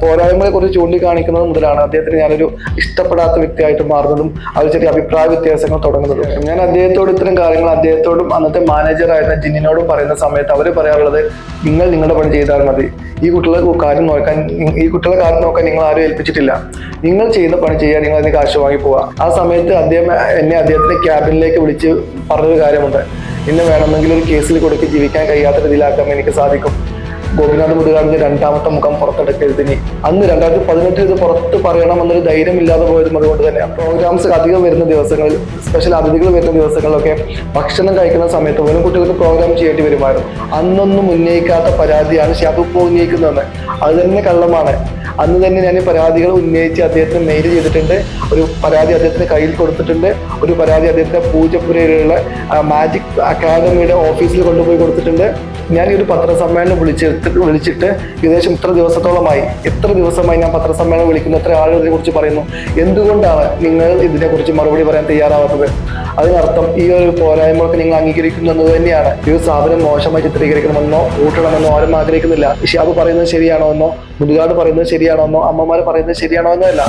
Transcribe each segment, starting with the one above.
പോരായ്മകളെ കുറിച്ച് ചൂണ്ടിക്കാണിക്കുന്നത് മുതലാണ് അദ്ദേഹത്തിന് ഞാനൊരു ഇഷ്ടപ്പെടാത്ത വ്യക്തിയായിട്ട് മാറുന്നതും അവർ ചെറിയ അഭിപ്രായ വ്യത്യാസങ്ങൾ തുടങ്ങുന്നതും. ഞാൻ അദ്ദേഹത്തോട് ഇത്തരം കാര്യങ്ങൾ അദ്ദേഹത്തോടും അന്നത്തെ മാനേജറായിരുന്ന ജിന്നിനോടും പറയുന്ന സമയത്ത് അവർ പറയാറുള്ളത് നിങ്ങൾ നിങ്ങളുടെ പണി ചെയ്താൽ മതി. ഈ കുട്ടികളെ കാര്യം നോക്കാൻ ഈ കുട്ടികളെ കാര്യം നോക്കാൻ നിങ്ങൾ ആരും ഏൽപ്പിച്ചിട്ടില്ല. നിങ്ങൾ ചെയ്യുന്ന പണി ചെയ്യാൻ നിങ്ങൾ അതിന് കാശ് വാങ്ങി പോവാം. ആ സമയത്ത് അദ്ദേഹം എന്നെ അദ്ദേഹത്തിന്റെ ക്യാബിനിലേക്ക് വിളിച്ച് പറഞ്ഞൊരു കാര്യമുണ്ട്. ഇന്ന് വേണമെങ്കിൽ ഒരു കേസിൽ കൊടുക്കി ജീവിക്കാൻ കഴിയാത്ത രീതിയിലാക്കാൻ എനിക്ക് സാധിക്കും. ഗോപിനാഥ് മുതുകാടിന്റെ രണ്ടാമത്തെ മുഖം പുറത്തെടുക്കരുത് ഇനി അന്ന് രണ്ടായിരത്തി പതിനെട്ടിൽ ഇത് പുറത്ത് പറയണമെന്നൊരു ധൈര്യം ഇല്ലാതെ പോയതും അതുകൊണ്ട് തന്നെ. പ്രോഗ്രാംസ് അധികം വരുന്ന ദിവസങ്ങളിൽ സ്പെഷ്യൽ അതിഥികൾ വരുന്ന ദിവസങ്ങളിലൊക്കെ ഭക്ഷണം കഴിക്കുന്ന സമയത്ത് പോലും കുട്ടികൾക്ക് പ്രോഗ്രാം ചെയ്യേണ്ടി വരുമായിരുന്നു. അന്നൊന്നും ഉന്നയിക്കാത്ത പരാതിയാണ് ഷാബു ഇപ്പോൾ ഉന്നയിക്കുന്നതെന്ന്. അത് തന്നെ കള്ളമാണ്. അന്ന് തന്നെ ഞാൻ പരാതികൾ ഉന്നയിച്ച് അദ്ദേഹത്തിന് മെയിൽ ചെയ്തിട്ടുണ്ട്. ഒരു പരാതി അദ്ദേഹത്തിന് കയ്യിൽ കൊടുത്തിട്ടുണ്ട്. ഒരു പരാതി അദ്ദേഹത്തെ പൂജപ്പുരയിലുള്ള മാജിക് അക്കാദമിയുടെ ഓഫീസിൽ കൊണ്ടുപോയി കൊടുത്തിട്ടുണ്ട്. ഞാൻ ഈ ഒരു പത്രസമ്മേളനം വിളിച്ചെടുത്ത് വിളിച്ചിട്ട് ഏകദേശം ഇത്ര ദിവസത്തോളമായി എത്ര ദിവസമായി ഞാൻ പത്രസമ്മേളനം വിളിക്കുന്നു. എത്ര ആളുകൾ ഇതിനെ കുറിച്ച് പറയുന്നു? എന്തുകൊണ്ടാണ് നിങ്ങൾ ഇതിനെക്കുറിച്ച് മറുപടി പറയാൻ തയ്യാറാവാത്തത്? അതിനർത്ഥം ഈ ഒരു പോരായ്മകളൊക്കെ നിങ്ങൾ അംഗീകരിക്കുന്നു എന്നത് തന്നെയാണ്. ഈ ഒരു സ്ഥാപനം മോശമായി ചിത്രീകരിക്കണമെന്നോ കൂട്ടണമെന്നോ ആരും ആഗ്രഹിക്കുന്നില്ല. ഷിയാബ് പറയുന്നത് ശരിയാണോ എന്നോ മുതുകാട് പറയുന്നത് ശരിയാണോ എന്നോ അമ്മമാർ പറയുന്നത് ശരിയാണോ എന്നോ അല്ല.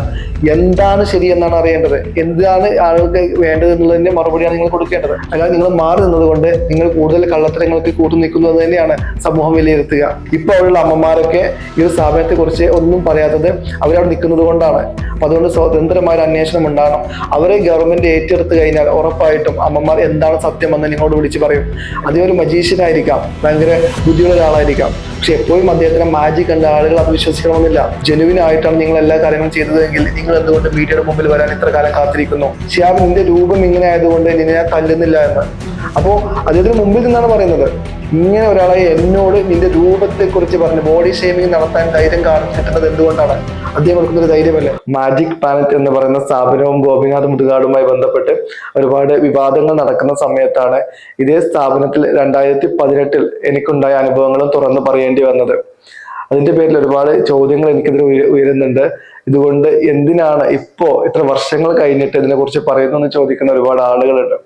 എന്താണ് ശരി എന്നാണ് അറിയേണ്ടത്. എന്താണ് ആളുകൾക്ക് വേണ്ടത് എന്നുള്ളതിന്റെ മറുപടിയാണ് നിങ്ങൾ കൊടുക്കേണ്ടത്. അല്ലാതെ നിങ്ങൾ മാറി നിന്നത് കൊണ്ട് നിങ്ങൾ കൂടുതൽ കള്ളത്തരങ്ങൾക്ക് കൂട്ടു നിൽക്കുന്നത് എന്ന് തന്നെയാണ് സമൂഹം വിലയിരുത്തുക. ഇപ്പൊ അവിടെയുള്ള അമ്മമാരൊക്കെ ഈ ഒരു സ്ഥാപനത്തെ കുറിച്ച് ഒന്നും പറയാത്തത് അവരവിടെ നിൽക്കുന്നത് കൊണ്ടാണ്. അപ്പൊ അതുകൊണ്ട് സ്വതന്ത്രമായ അന്വേഷണം ഉണ്ടാകണം. അവരെ ഗവൺമെന്റ് ഏറ്റെടുത്ത് കഴിഞ്ഞാൽ ഉറപ്പായിട്ടും അമ്മമാർ എന്താണ് സത്യം സത്യമെന്ന് നിങ്ങളോട് വിളിച്ച് പറയും. അതേ ഒരു മജീഷ്യനായിരിക്കാം. ഭയങ്കര ബുദ്ധിയുള്ള ഒരാളായിരിക്കാം. പക്ഷെ എപ്പോഴും അദ്ദേഹത്തിന്റെ മാജിക് കണ്ട ആളുകൾ അത് വിശ്വസിക്കണമെന്നില്ല. ജനുവിനായിട്ടാണ് നിങ്ങൾ എല്ലാ കാര്യങ്ങളും ചെയ്തതെങ്കിൽ നിങ്ങൾ എന്തുകൊണ്ട് മീഡിയയുടെ മുമ്പിൽ വരാൻ ഇത്ര കാലം കാത്തിരിക്കുന്നു. ഷിയാബ് നിന്റെ രൂപം ഇങ്ങനെ ആയതുകൊണ്ട് നിന്നെ ഞാൻ തല്ലുന്നില്ല എന്ന്. അപ്പോ അദ്ദേഹത്തിന് മുമ്പിൽ നിന്നാണ് പറയുന്നത് ഇങ്ങനെ ഒരാളെ എന്നോട് നിന്റെ രൂപത്തെ കുറിച്ച് പറഞ്ഞ് ബോഡി ഷേമിംഗ് നടത്താൻ ധൈര്യം കാണിച്ചിട്ടുള്ളത് എന്തുകൊണ്ടാണ്? അദ്ദേഹം കൊടുക്കുന്ന ഒരു ധൈര്യമല്ലേ? മാജിക് പ്ലാനറ്റ് എന്ന് പറയുന്ന സ്ഥാപനവും ഗോപിനാഥ് മുതുകാടുമായി ബന്ധപ്പെട്ട് ഒരുപാട് വിവാദങ്ങൾ നടക്കുന്ന സമയത്താണ് ഇതേ സ്ഥാപനത്തിൽ രണ്ടായിരത്തി പതിനെട്ടിൽ എനിക്കുണ്ടായ അനുഭവങ്ങളും തുറന്നു പറയേണ്ടി വന്നത്. അതിന്റെ പേരിൽ ഒരുപാട് ചോദ്യങ്ങൾ എനിക്കെതിരെ ഉയരുന്നുണ്ട്. ഇതുകൊണ്ട് എന്തിനാണ് ഇപ്പോ ഇത്ര വർഷങ്ങൾ കഴിഞ്ഞിട്ട് ഇതിനെ കുറിച്ച് പറയുന്നു എന്ന് ചോദിക്കുന്ന ഒരുപാട് ആളുകളുണ്ട്.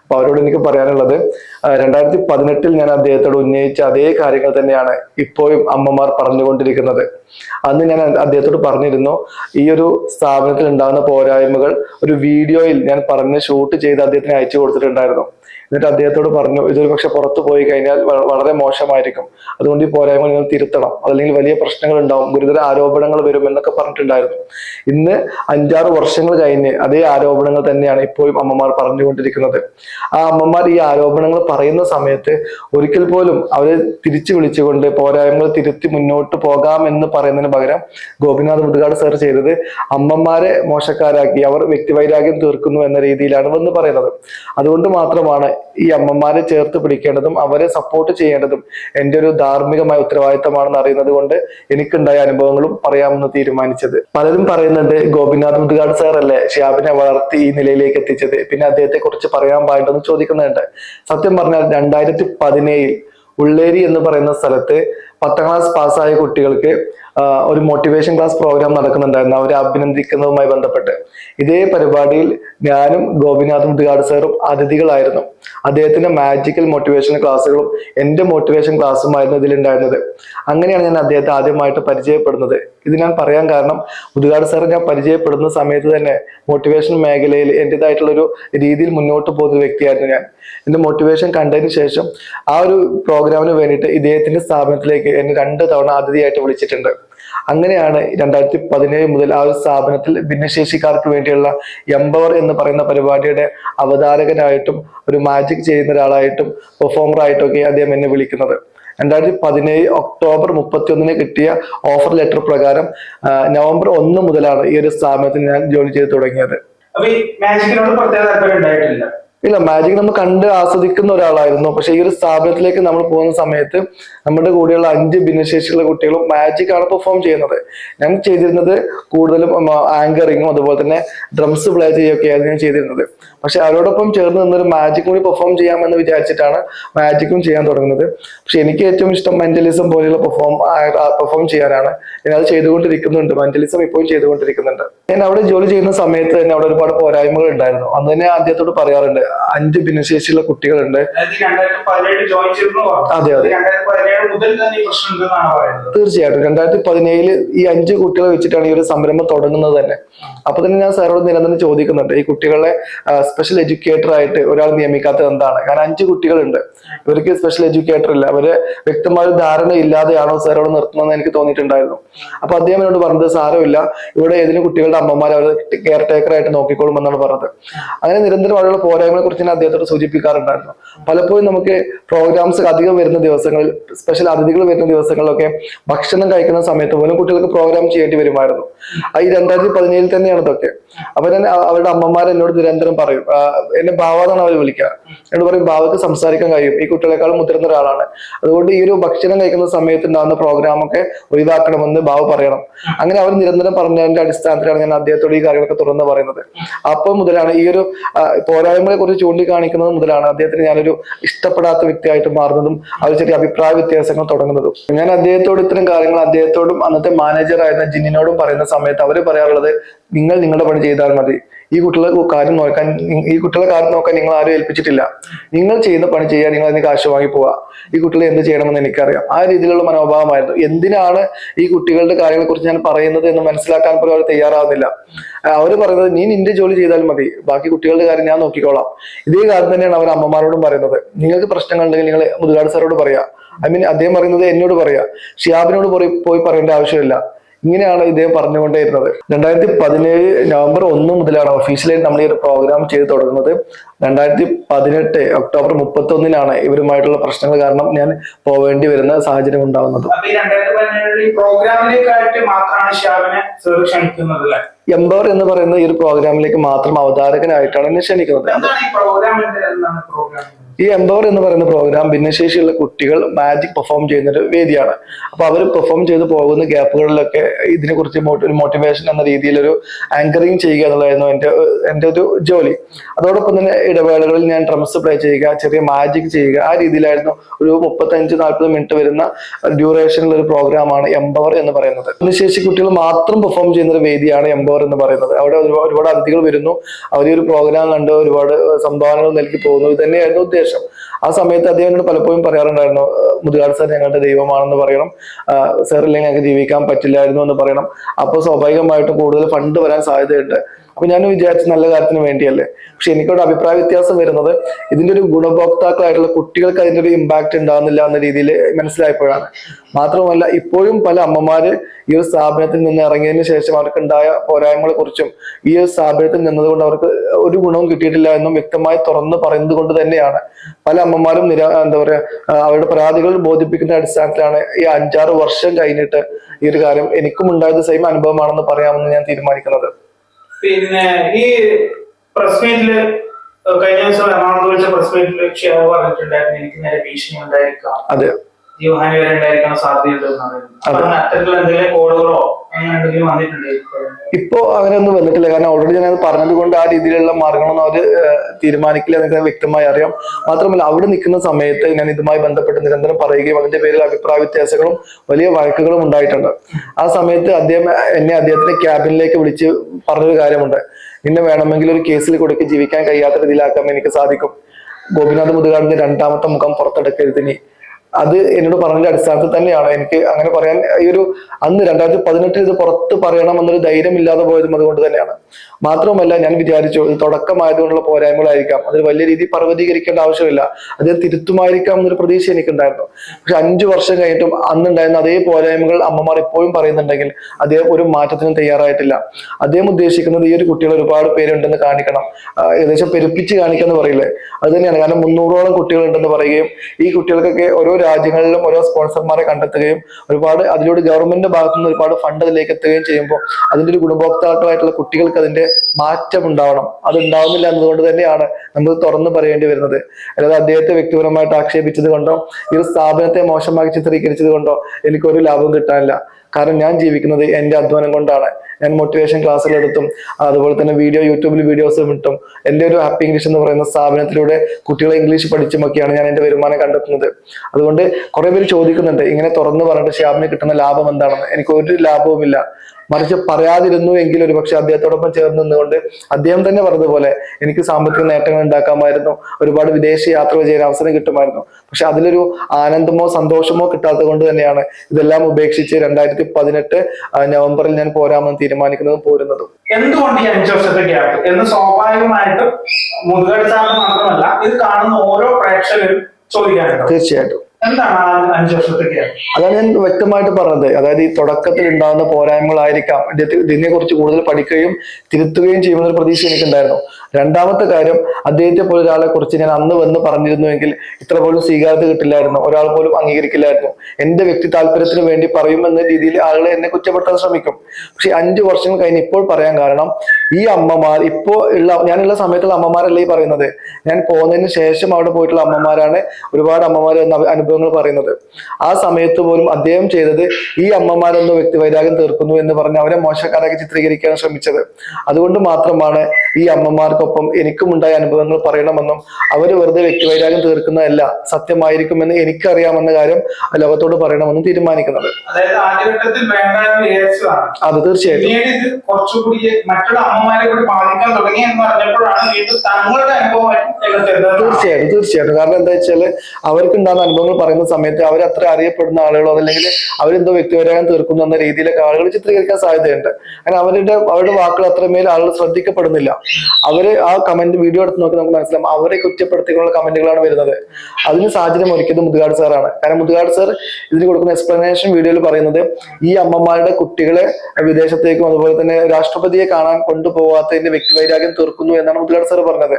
അപ്പൊ അവരോട് എനിക്ക് പറയാനുള്ളത് രണ്ടായിരത്തി പതിനെട്ടിൽ ഞാൻ അദ്ദേഹത്തോട് ഉന്നയിച്ച അതേ കാര്യങ്ങൾ തന്നെയാണ് ഇപ്പോഴും അമ്മമാർ പറഞ്ഞുകൊണ്ടിരിക്കുന്നത്. അന്ന് ഞാൻ അദ്ദേഹത്തോട് പറഞ്ഞിരുന്നു ഈ ഒരു സ്ഥാപനത്തിൽ ഉണ്ടാകുന്ന പോരായ്മകൾ ഒരു വീഡിയോയിൽ ഞാൻ പറഞ്ഞ് ഷൂട്ട് ചെയ്ത് അദ്ദേഹത്തിന് അയച്ചു കൊടുത്തിട്ടുണ്ടായിരുന്നു. എന്നിട്ട് അദ്ദേഹത്തോട് പറഞ്ഞു ഇതൊരു പക്ഷെ പുറത്തു പോയി കഴിഞ്ഞാൽ വളരെ മോശമായിരിക്കും. അതുകൊണ്ട് ഈ പോരായ്മ നിങ്ങൾ തിരുത്തണം. അതല്ലെങ്കിൽ വലിയ പ്രശ്നങ്ങൾ ഉണ്ടാവും ഗുരുതര ആരോപണങ്ങൾ വരും എന്നൊക്കെ പറഞ്ഞിട്ടുണ്ടായിരുന്നു. ഇന്ന് അഞ്ചാറ് വർഷങ്ങൾ കഴിഞ്ഞ് അതേ ആരോപണങ്ങൾ തന്നെയാണ് ഇപ്പോഴും അമ്മമാർ പറഞ്ഞുകൊണ്ടിരിക്കുന്നത്. ആ അമ്മമാർ ഈ ആരോപണങ്ങൾ പറയുന്ന സമയത്ത് ഒരിക്കൽ പോലും അവരെ തിരിച്ചു വിളിച്ചുകൊണ്ട് പോരായ്മകൾ തിരുത്തി മുന്നോട്ട് പോകാം എന്ന് പറയുന്നതിന് പകരം ഗോപിനാഥ് മുതുകാട് സാർ ചെയ്തത് അമ്മമാരെ മോശക്കാരാക്കി അവർ വ്യക്തിവൈരാഗ്യം തീർക്കുന്നു എന്ന രീതിയിലാണ് വന്ന് പറയുന്നത്. അതുകൊണ്ട് മാത്രമാണ് ഈ അമ്മമാരെ ചേർത്ത് പിടിക്കേണ്ടതും അവരെ സപ്പോർട്ട് ചെയ്യേണ്ടതും എന്റെ ഒരു ധാർമ്മികമായ ഉത്തരവാദിത്തമാണെന്ന് അറിയുന്നത് കൊണ്ട് എനിക്കുണ്ടായ അനുഭവങ്ങളും പറയാമെന്ന് തീരുമാനിച്ചത്. പലരും പറയുന്നുണ്ട് ഗോപിനാഥ് മുതുകാട് സാർ അല്ലേ ഷിയാബിനെ വളർത്തി ഈ നിലയിലേക്ക് എത്തിച്ചത്. പിന്നെ അദ്ദേഹത്തെ കുറിച്ച് പറയാൻ പാടുണ്ടെന്ന് ചോദിക്കുന്നുണ്ട്. സത്യം പറഞ്ഞാൽ രണ്ടായിരത്തി പതിനേഴിൽ ഉള്ളേരി എന്ന് പറയുന്ന സ്ഥലത്ത് പത്താം ക്ലാസ് പാസ്സായ കുട്ടികൾക്ക് ഒരു മോട്ടിവേഷൻ ക്ലാസ് പ്രോഗ്രാം നടക്കുന്നുണ്ടായിരുന്നു. അവരെ അഭിനന്ദിക്കുന്നതുമായി ബന്ധപ്പെട്ട്. ഇതേ പരിപാടിയിൽ ഞാനും ഗോപിനാഥ് മുതുകാട് സാറും അതിഥികളായിരുന്നു. അദ്ദേഹത്തിന്റെ മാജിക്കൽ മോട്ടിവേഷൻ ക്ലാസ്സുകളും എന്റെ മോട്ടിവേഷൻ ക്ലാസ്സുമായിരുന്നു ഇതിലുണ്ടായിരുന്നത്. അങ്ങനെയാണ് ഞാൻ അദ്ദേഹത്തെ ആദ്യമായിട്ട് പരിചയപ്പെടുന്നത്. ഇത് ഞാൻ പറയാൻ കാരണം മുതുകാട് സാർ ഞാൻ പരിചയപ്പെടുന്ന സമയത്ത് തന്നെ മോട്ടിവേഷൻ മേഖലയിൽ എന്റെതായിട്ടുള്ള ഒരു രീതിയിൽ മുന്നോട്ട് പോകുന്ന വ്യക്തിയായിരുന്നു ഞാൻ. എന്റെ മോട്ടിവേഷൻ കണ്ടതിന് ശേഷം ആ ഒരു പ്രോഗ്രാമിന് വേണ്ടിയിട്ട് ഇദ്ദേഹത്തിന്റെ സ്ഥാപനത്തിലേക്ക് എന്നെ രണ്ട് തവണ അതിഥിയായിട്ട് വിളിച്ചിട്ടുണ്ട്. അങ്ങനെയാണ് രണ്ടായിരത്തി പതിനേഴ് മുതൽ ആ ഒരു സ്ഥാപനത്തിൽ ഭിന്നശേഷിക്കാർക്ക് വേണ്ടിയുള്ള എംപവർ എന്ന് പറയുന്ന പരിപാടിയുടെ അവതാരകനായിട്ടും ഒരു മാജിക് ചെയ്യുന്ന ഒരാളായിട്ടും പെർഫോമർ ആയിട്ടും ഒക്കെ അദ്ദേഹം എന്നെ വിളിക്കുന്നത്. രണ്ടായിരത്തി പതിനേഴ് ഒക്ടോബർ മുപ്പത്തി ഒന്നിന് കിട്ടിയ ഓഫർ ലെറ്റർ പ്രകാരം നവംബർ ഒന്ന് മുതലാണ് ഈ ഒരു സ്ഥാപനത്തിൽ ഞാൻ ജോലി ചെയ്ത് തുടങ്ങിയത്. ഈ ഉണ്ടായിട്ടില്ല. ഇല്ല മാജിക് നമ്മൾ കണ്ട് ആസ്വദിക്കുന്ന ഒരാളായിരുന്നു. പക്ഷെ ഈ ഒരു സ്ഥാപനത്തിലേക്ക് നമ്മൾ പോകുന്ന സമയത്ത് നമ്മുടെ കൂടെയുള്ള അഞ്ച് ഭിന്നശേഷിയുള്ള കുട്ടികളും മാജിക് ആണ് പെർഫോം ചെയ്യുന്നത്. ഞാൻ ചെയ്തിരുന്നത് കൂടുതലും ആങ്കറിങ്ങും അതുപോലെ തന്നെ ഡ്രംസ് പ്ലേ ചെയ്യുകയൊക്കെയായിരുന്നു ഞാൻ ചെയ്തിരുന്നത്. പക്ഷെ അവരോടൊപ്പം ചേർന്ന് നിന്നൊരു മാജിക് കൂടി പെർഫോം ചെയ്യാമെന്ന് വിചാരിച്ചിട്ടാണ് മാജിക്കും ചെയ്യാൻ തുടങ്ങുന്നത്. പക്ഷെ എനിക്ക് ഏറ്റവും ഇഷ്ടം മെന്റലിസം പോലെയുള്ള പെർഫോം പെർഫോം ചെയ്യാനാണ്. ഞാൻ അത് ചെയ്തുകൊണ്ടിരിക്കുന്നുണ്ട്. മെന്റലിസം ഇപ്പോഴും ചെയ്തുകൊണ്ടിരിക്കുന്നുണ്ട്. ഞാൻ അവിടെ ജോലി ചെയ്യുന്ന സമയത്ത് തന്നെ അവിടെ ഒരുപാട് പോരായ്മകൾ ഉണ്ടായിരുന്നു. അന്ന് തന്നെ അദ്ദേഹത്തോട് പറയാറുണ്ട് അഞ്ച് ഭിന്നശേഷിയുള്ള കുട്ടികളുണ്ട്. അതെ, അതെ. തീർച്ചയായിട്ടും. രണ്ടായിരത്തി പതിനേഴിൽ ഈ അഞ്ച് കുട്ടികളെ വെച്ചിട്ടാണ് ഈ ഒരു സംരംഭം തുടങ്ങുന്നത് തന്നെ. അപ്പൊ തന്നെ ഞാൻ സാറോട് നിരന്തരം ചോദിക്കുന്നുണ്ട് ഈ കുട്ടികളെ സ്പെഷ്യൽ എഡ്യൂക്കേറ്റർ ആയിട്ട് ഒരാൾ നിയമിക്കാത്തത് എന്താണ്? കാരണം അഞ്ച് കുട്ടികളുണ്ട്. ഇവർക്ക് സ്പെഷ്യൽ എഡ്യൂക്കേറ്റർ ഇല്ല. അവർ വ്യക്തമായ ധാരണ ഇല്ലാതെയാണോ സാറോട് നിർത്തുന്നതെന്ന് എനിക്ക് തോന്നിയിട്ടുണ്ടായിരുന്നു. അപ്പൊ അദ്ദേഹം എന്നോട് പറഞ്ഞത് സാരമില്ല. ഇവിടെ ഏതെങ്കിലും കുട്ടികളുടെ അമ്മമാർ അവർ കെയർ ടേക്കർ ആയിട്ട് നോക്കിക്കോളും എന്നാണ് പറഞ്ഞത്. അങ്ങനെ നിരന്തരം അവരുടെ പോരായ്മകളെ കുറിച്ച് ഞാൻ അദ്ദേഹത്തോട് സൂചിപ്പിക്കാറുണ്ടായിരുന്നു. പലപ്പോഴും നമുക്ക് പ്രോഗ്രാംസ് അധികം വരുന്ന ദിവസങ്ങളിൽ സ്പെഷ്യൽ അതിഥികൾ വരുന്ന ദിവസങ്ങളിലൊക്കെ ഭക്ഷണം കഴിക്കുന്ന സമയത്ത് പോലും കുട്ടികൾക്ക് പ്രോഗ്രാം ചെയ്യേണ്ടി വരുമായിരുന്നു. ഈ രണ്ടായിരത്തി പതിനേഴിൽ തന്നെയാണ് ഇതൊക്കെ. അപ്പൊ ഞാൻ അവരുടെ അമ്മമാർ എന്നോട് നിരന്തരം പറയും എന്നെ ബാവ എന്നാണ് അവർ വിളിക്കുക എന്നോട് പറയും ബാവക്ക് സംസാരിക്കാൻ കഴിയും. ഈ കുട്ടികളെക്കാളും മുതിർന്ന ഒരാളാണ്. അതുകൊണ്ട് ഈ ഒരു ഭക്ഷണം കഴിക്കുന്ന സമയത്ത് ഉണ്ടാകുന്ന പ്രോഗ്രാം ഒക്കെ ഒഴിവാക്കണമെന്ന് ഭാവ് പറയണം. അങ്ങനെ അവർ നിരന്തരം പറഞ്ഞതിന്റെ അടിസ്ഥാനത്തിലാണ് ഞാൻ അദ്ദേഹത്തോട് ഈ കാര്യങ്ങളൊക്കെ തുറന്ന് പറയുന്നത്. അപ്പോൾ മുതലാണ് ഈ ഒരു പോരായ്മകളെ കുറിച്ച് ചൂണ്ടിക്കാണിക്കുന്നത് മുതലാണ്. അദ്ദേഹത്തിന് ഞാനൊരു ഇഷ്ടപ്പെടാത്ത വ്യക്തിയായിട്ട് മാറുന്നതും അവർ ചെറിയ അഭിപ്രായ വ്യത്യാസങ്ങൾ തുടങ്ങുന്നതും. ഞാൻ അദ്ദേഹത്തോട് ഇത്തരം കാര്യങ്ങൾ അദ്ദേഹത്തോടും അന്നത്തെ മാനേജർ ആയിരുന്ന ജിന്നിനോടും പറയുന്ന സമയത്ത് അവർ പറയാറുള്ളത് നിങ്ങൾ നിങ്ങളുടെ പണി ചെയ്താൽ മതി. ഈ കുട്ടികളെ കാര്യം നോക്കാൻ ഈ കുട്ടികളെ കാര്യം നോക്കാൻ നിങ്ങൾ ആരും ഏൽപ്പിച്ചിട്ടില്ല. നിങ്ങൾ ചെയ്യുന്ന പണി ചെയ്യാൻ നിങ്ങൾ അതിന് കാശ് വാങ്ങി പോവുക ഈ കുട്ടികളെ എന്ത് ചെയ്യണമെന്ന് എനിക്കറിയാം. ആ രീതിയിലുള്ള മനോഭാവമായിരുന്നു. എന്തിനാണ് ഈ കുട്ടികളുടെ കാര്യങ്ങളെ കുറിച്ച് ഞാൻ പറയുന്നത് എന്ന് മനസ്സിലാക്കാൻ പോലും അവർ തയ്യാറാവുന്നില്ല. അവർ പറയുന്നത് നീ നിന്റെ ജോലി ചെയ്താൽ മതി. ബാക്കി കുട്ടികളുടെ കാര്യം ഞാൻ നോക്കിക്കോളാം. ഇതേ കാര്യം തന്നെയാണ് അവർ അമ്മമാരോടും പറയുന്നത്. നിങ്ങൾക്ക് പ്രശ്നങ്ങൾ ഉണ്ടെങ്കിൽ നിങ്ങൾ മുതുകാട് സാറോട് പറയാം. ഐ മീൻ അദ്ദേഹം പറയുന്നത് എന്നോട് പറയാ. ഷിയാബിനോട് പോയി പറയേണ്ട ആവശ്യമില്ല. ഇങ്ങനെയാണ് ഇദ്ദേഹം പറഞ്ഞുകൊണ്ടേയിരുന്നത്. രണ്ടായിരത്തി പതിനേഴ് നവംബർ ഒന്ന് മുതലാണ് ഒഫീഷ്യലായി നമ്മൾ ഈ ഒരു പ്രോഗ്രാം ചെയ്ത് തുടങ്ങുന്നത്. രണ്ടായിരത്തി പതിനെട്ട് ഒക്ടോബർ മുപ്പത്തി ഒന്നിനാണ് ഇവരുമായിട്ടുള്ള പ്രശ്നങ്ങൾ കാരണം ഞാൻ പോവേണ്ടി വരുന്ന സാഹചര്യം അല്ലെ? എംപവർ എന്ന് പറയുന്ന ഈ ഒരു പ്രോഗ്രാമിലേക്ക് മാത്രം അവതാരകനായിട്ടാണ് എന്നെ ക്ഷണിക്കുന്നത്. ഈ എംപവർ എന്ന് പറയുന്ന പ്രോഗ്രാം ഭിന്നശേഷിയുള്ള കുട്ടികൾ മാജിക് പെർഫോം ചെയ്യുന്ന ഒരു വേദിയാണ്. അപ്പൊ അവർ പെർഫോം ചെയ്ത് പോകുന്ന ഗ്യാപ്പുകളിലൊക്കെ ഇതിനെ കുറിച്ച് ഒരു മോട്ടിവേഷൻ എന്ന രീതിയിൽ ഒരു ആങ്കറിങ് ചെയ്യുക എന്നുള്ളതായിരുന്നു എന്റെ എന്റെ ഒരു ജോലി. അതോടൊപ്പം തന്നെ ഇടവേളകളിൽ ഞാൻ ഡ്രംസ് പ്ലേ ചെയ്യുക ചെറിയ മാജിക് ചെയ്യുക ആ രീതിയിലായിരുന്നു ഒരു മുപ്പത്തഞ്ച് നാൽപ്പത് മിനിറ്റ് വരുന്ന ഡ്യൂറേഷനിലുള്ള ഒരു പ്രോഗ്രാമാണ് എംപവർ എന്ന് പറയുന്നത്. ഭിന്നശേഷി കുട്ടികൾ മാത്രം പെർഫോം ചെയ്യുന്ന ഒരു വേദിയാണ് എംപവർ എന്ന് പറയുന്നത്. അവിടെ ഒരുപാട് അതിഥികൾ വരുന്നു. അവർ ഒരു പ്രോഗ്രാം കണ്ട് ഒരുപാട് സംഭാവനകൾ നൽകി പോകുന്നു. ഇത് തന്നെയായിരുന്നു ഉദ്ദേശം. ആ സമയത്ത് അദ്ദേഹം എന്നോട് പലപ്പോഴും പറയാറുണ്ടായിരുന്നു "ഏഹ് മുതുകാട് സാർ ഞങ്ങളുടെ ദൈവമാണെന്ന് പറയണം. സാർ ഇല്ലെങ്കിൽ ഞങ്ങൾക്ക് ജീവിക്കാൻ പറ്റില്ലായിരുന്നു എന്ന് പറയണം. അപ്പോൾ സ്വാഭാവികമായിട്ടും കൂടുതൽ ഫണ്ട് വരാൻ സാധ്യതയുണ്ട്. അപ്പൊ ഞാൻ വിചാരിച്ച നല്ല കാര്യത്തിന് വേണ്ടിയല്ലേ. പക്ഷെ എനിക്കൊരു അഭിപ്രായ വ്യത്യാസം വരുന്നത് ഇതിന്റെ ഒരു ഗുണഭോക്താക്കളായിട്ടുള്ള കുട്ടികൾക്ക് അതിന്റെ ഒരു ഇമ്പാക്ട് ഉണ്ടാകുന്നില്ല എന്ന രീതിയിൽ മനസ്സിലായപ്പോഴാണ്. മാത്രമല്ല ഇപ്പോഴും പല അമ്മമാര് ഈ ഒരു സ്ഥാപനത്തിൽ നിന്ന് ഇറങ്ങിയതിന് ശേഷം അവർക്ക് ഉണ്ടായ പോരായ്മകളെ കുറിച്ചും ഈ ഒരു സ്ഥാപനത്തിൽ നിന്നതുകൊണ്ട് അവർക്ക് ഒരു ഗുണവും കിട്ടിയിട്ടില്ല എന്നും വ്യക്തമായി തുറന്ന് പറയുന്നത് കൊണ്ട് തന്നെയാണ്. പല അമ്മമാരും നിര എന്താ പറയാ അവരുടെ പരാതികൾ ബോധിപ്പിക്കുന്ന അടിസ്ഥാനത്തിലാണ് ഈ അഞ്ചാറ് വർഷം കഴിഞ്ഞിട്ട് ഈ ഒരു കാര്യം എനിക്കും ഉണ്ടായത് സെയിം അനുഭവമാണെന്ന് പറയാമെന്ന് ഞാൻ തീരുമാനിക്കുന്നത്. പിന്നെ ഈ പ്രസ് മീറ്റിൽ കഴിഞ്ഞ ദിവസം എറണാകുളത്ത് വെച്ച പ്രസ് ഷിയാബ് പറഞ്ഞിട്ടുണ്ടായിരുന്നു. എനിക്ക് നേരെ ഭീഷണി ഉണ്ടായിരിക്കാം. അതെ. ജീവഹാനി വരെ ഉണ്ടായിരിക്കാൻ സാധ്യതയുണ്ട് അത്തരത്തിലുള്ള എന്തെങ്കിലും വന്നിട്ടുണ്ടായിരിക്കും ഇപ്പോ അങ്ങനെയൊന്നും വന്നിട്ടില്ല. കാരണം ഓൾറെഡി ഞാൻ അത് പറഞ്ഞത് കൊണ്ട് ആ രീതിയിലുള്ള മാർഗങ്ങളൊന്നും അവർ തീരുമാനിക്കില്ല എന്നൊക്കെ വ്യക്തമായി അറിയാം. മാത്രമല്ല അവിടെ നിൽക്കുന്ന സമയത്ത് ഞാൻ ഇതുമായി ബന്ധപ്പെട്ട് നിരന്തരം പറയുകയും അതിന്റെ പേരിൽ അഭിപ്രായ വ്യത്യാസങ്ങളും വലിയ വഴക്കുകളും ഉണ്ടായിട്ടുണ്ട്. ആ സമയത്ത് അദ്ദേഹം എന്നെ അദ്ദേഹത്തിന്റെ ക്യാബിനിലേക്ക് വിളിച്ച് പറഞ്ഞൊരു കാര്യമുണ്ട്. നിന്നെ വേണമെങ്കിൽ ഒരു കേസിൽ കൊടുക്ക് ജീവിക്കാൻ കഴിയാത്ത രീതിയിലാക്കാൻ എനിക്ക് സാധിക്കും. ഗോപിനാഥ് മുതുകാടിന്റെ രണ്ടാമത്തെ മുഖം പുറത്തെടുക്കരുത് നീ. അത് എന്നോട് പറഞ്ഞതിന്റെ അടിസ്ഥാനത്തിൽ തന്നെയാണ് എനിക്ക് അങ്ങനെ പറയാൻ ഈ ഒരു അന്ന് രണ്ടായിരത്തി പതിനെട്ടിൽ ഇത് പുറത്ത് പറയണം എന്നൊരു ധൈര്യം ഇല്ലാതെ പോയതും അതുകൊണ്ട് തന്നെയാണ്. മാത്രവുമല്ല ഞാൻ വിചാരിച്ചു ഇത് തുടക്കമായതുകൊണ്ടുള്ള പോരായ്മകളായിരിക്കാം. അതിൽ വലിയ രീതിയിൽ പർവതീകരിക്കേണ്ട ആവശ്യമില്ല. അത് തിരുത്തുമായിരിക്കാം എന്നൊരു പ്രതീക്ഷ എനിക്കുണ്ടായിരുന്നു. പക്ഷെ അഞ്ചു വർഷം കഴിഞ്ഞിട്ടും അന്നുണ്ടായിരുന്ന അതേ പോരായ്മകൾ അമ്മമാർ ഇപ്പോഴും പറയുന്നുണ്ടെങ്കിൽ അദ്ദേഹം ഒരു മാറ്റത്തിനും തയ്യാറായിട്ടില്ല. അദ്ദേഹം ഉദ്ദേശിക്കുന്നത് ഈ ഒരു കുട്ടികൾ ഒരുപാട് പേരുണ്ടെന്ന് കാണിക്കണം. ഏകദേശം പെരുപ്പിച്ച് കാണിക്കാന്ന് പറയില്ലേ? അത് തന്നെയാണ്. കാരണം മുന്നൂറോളം കുട്ടികളുണ്ടെന്ന് പറയുകയും ഈ കുട്ടികൾക്കൊക്കെ ഓരോ രാജ്യങ്ങളിലും ഓരോ സ്പോൺസർമാരെ കണ്ടെത്തുകയും ഒരുപാട് അതിലൂടെ ഗവൺമെന്റിന്റെ ഭാഗത്തുനിന്ന് ഒരുപാട് ഫണ്ട് അതിലേക്ക് എത്തുകയും ചെയ്യുമ്പോൾ അതിന്റെ ഒരു ഗുണഭോക്താക്കളായിട്ടുള്ള കുട്ടികൾക്ക് അതിന്റെ മാറ്റം ഉണ്ടാവണം. അത് ഉണ്ടാവുന്നില്ല എന്നതുകൊണ്ട് തന്നെയാണ് നമ്മൾ തുറന്നു പറയേണ്ടി വരുന്നത്. അല്ലാതെ അദ്ദേഹത്തെ വ്യക്തിപരമായിട്ട് ആക്ഷേപിച്ചത് കൊണ്ടോ ഈ സ്ഥാപനത്തെ മോശമാക്കി ചിത്രീകരിച്ചത് കൊണ്ടോ എനിക്കൊരു ലാഭം കിട്ടാനില്ല. കാരണം ഞാൻ ജീവിക്കുന്നത് എന്റെ അധ്വാനം കൊണ്ടാണ്. ഞാൻ മോട്ടിവേഷൻ ക്ലാസ്സിലെടുത്തും അതുപോലെ തന്നെ വീഡിയോ യൂട്യൂബിൽ വീഡിയോസും ഇട്ടും. എന്റെ ഒരു ഹാപ്പി ഇംഗ്ലീഷ് എന്ന് പറയുന്ന സ്ഥാപനത്തിലൂടെ കുട്ടികളെ ഇംഗ്ലീഷ് പഠിച്ചുമൊക്കെയാണ് ഞാൻ എന്റെ വരുമാനം കണ്ടെത്തുന്നത്. അതുകൊണ്ട് കുറേ പേര് ചോദിക്കുന്നുണ്ട് ഇങ്ങനെ തുറന്നു പറഞ്ഞിട്ട് ഷാബിന് കിട്ടുന്ന ലാഭം എന്താണെന്ന്? എനിക്ക് ഒരു ലാഭവുമില്ല. മറിച്ച് പറയാതിരുന്നു എങ്കിൽ ഒരു പക്ഷെ അദ്ദേഹത്തോടൊപ്പം ചേർന്ന് നിന്നുകൊണ്ട് അദ്ദേഹം തന്നെ പറഞ്ഞതുപോലെ എനിക്ക് സാമ്പത്തിക നേട്ടങ്ങൾ ഉണ്ടാക്കാമായിരുന്നു. ഒരുപാട് വിദേശ യാത്ര ചെയ്യാൻ അവസരം കിട്ടുമായിരുന്നു. പക്ഷെ അതിലൊരു ആനന്ദമോ സന്തോഷമോ കിട്ടാത്തത് കൊണ്ട് തന്നെയാണ് ഇതെല്ലാം ഉപേക്ഷിച്ച് രണ്ടായിരത്തി പതിനെട്ട് നവംബറിൽ ഞാൻ പോരാമെന്ന് തീരുമാനിക്കുന്നതും പോരുന്നതും. എന്തുകൊണ്ട് ഈ അഞ്ചു വർഷത്തെ ഗ്യാപ്പ് എന്ന് സ്വാഭാവികമായിട്ടും മുതുകടി മാത്രമല്ല ഇത് കാണുന്ന ഓരോ പ്രേക്ഷകരും ചോദിക്കാറുണ്ട്. തീർച്ചയായിട്ടും. അതാണ് ഞാൻ വ്യക്തമായിട്ട് പറഞ്ഞത്. അതായത് ഈ തുടക്കത്തിൽ ഉണ്ടാകുന്ന പോരായ്മകളായിരിക്കാം. ഇതിനെ കുറിച്ച് കൂടുതൽ പഠിക്കുകയും തിരുത്തുകയും ചെയ്യുന്ന ഒരു പ്രതീക്ഷ എനിക്കുണ്ടായിരുന്നു. രണ്ടാമത്തെ കാര്യം അദ്ദേഹത്തെ പോലെ ഒരാളെ കുറിച്ച് ഞാൻ അന്ന് വന്ന് പറഞ്ഞിരുന്നുവെങ്കിൽ ഇത്ര പോലും സ്വീകാര്യത കിട്ടില്ലായിരുന്നു. ഒരാൾ പോലും അംഗീകരിക്കില്ലായിരുന്നു. എന്റെ വ്യക്തി താല്പര്യത്തിന് വേണ്ടി പറയുമെന്ന രീതിയിൽ ആളുകൾ എന്നെ കുറ്റപ്പെടുത്താൻ ശ്രമിക്കും. പക്ഷെ അഞ്ചു വർഷം കഴിഞ്ഞ് ഇപ്പോൾ പറയാൻ കാരണം ഈ അമ്മമാർ ഇപ്പോ ഉള്ള ഞാനുള്ള സമയത്തുള്ള അമ്മമാരല്ല ഈ പറയുന്നത്? ഞാൻ പോകുന്നതിന് ശേഷം അവിടെ പോയിട്ടുള്ള അമ്മമാരാണ് ഒരുപാട് അമ്മമാർ എന്ന അനുഭവങ്ങൾ പറയുന്നത്. ആ സമയത്ത് പോലും അദ്ദേഹം ചെയ്തത് ഈ അമ്മമാരൊന്ന് വ്യക്തി വൈരാഗ്യം തീർക്കുന്നു എന്ന് പറഞ്ഞ് അവരെ മോശക്കാരാക്കി ചിത്രീകരിക്കാൻ ശ്രമിച്ചത്. അതുകൊണ്ട് മാത്രമാണ് ഈ അമ്മമാർക്കൊപ്പം എനിക്കും ഉണ്ടായ അനുഭവങ്ങൾ പറയണമെന്നും അവർ വെറുതെ വ്യക്തിവൈരാഗ്യം തീർക്കുന്നതല്ല സത്യമായിരിക്കുമെന്ന് എനിക്കറിയാമെന്ന കാര്യം ലോകത്തോട് പറയണമെന്നും തീരുമാനിക്കുന്നത്. അത് തീർച്ചയായിട്ടും. തീർച്ചയായിട്ടും തീർച്ചയായിട്ടും. കാരണം എന്താ വെച്ചാൽ അവർക്ക് ഉണ്ടാകുന്ന അനുഭവങ്ങൾ പറയുന്ന സമയത്ത് അവർ അത്ര അറിയപ്പെടുന്ന ആളുകളോ അതല്ലെങ്കിൽ അവരെന്തോ വ്യക്തിപരമായി തീർക്കുന്നു എന്ന രീതിയിലൊക്കെ ആളുകൾ ചിത്രീകരിക്കാൻ സാധ്യതയുണ്ട്. അങ്ങനെ അവരുടെ അവരുടെ വാക്കുകൾ അത്രമേൽ ആളുകൾ ശ്രദ്ധിക്കപ്പെടുന്നില്ല. അവർ ആ കമന്റ് വീഡിയോ എടുത്ത് നോക്കി നമുക്ക് മനസ്സിലാവും. അവരെ കുറ്റപ്പെടുത്തിക്കൊണ്ടുള്ള കമന്റുകളാണ് വരുന്നത്. അതിന് സാഹചര്യം ഒരുക്കിയത് മുതുകാട് സാറാണ് കാരണം മുതുകാട് സാർ ഇതിന് കൊടുക്കുന്ന എക്സ്പ്ലനേഷൻ വീഡിയോയിൽ പറയുന്നത് ഈ അമ്മമാരുടെ കുട്ടികളെ വിദേശത്തേക്കും അതുപോലെ തന്നെ രാഷ്ട്രപതിയെ കാണാൻ കൊണ്ടുപോകാത്തതിന്റെ വ്യക്തിവൈരാഗ്യം തീർക്കുന്നു എന്നാണ് മുതുകാട് സാർ പറഞ്ഞത്.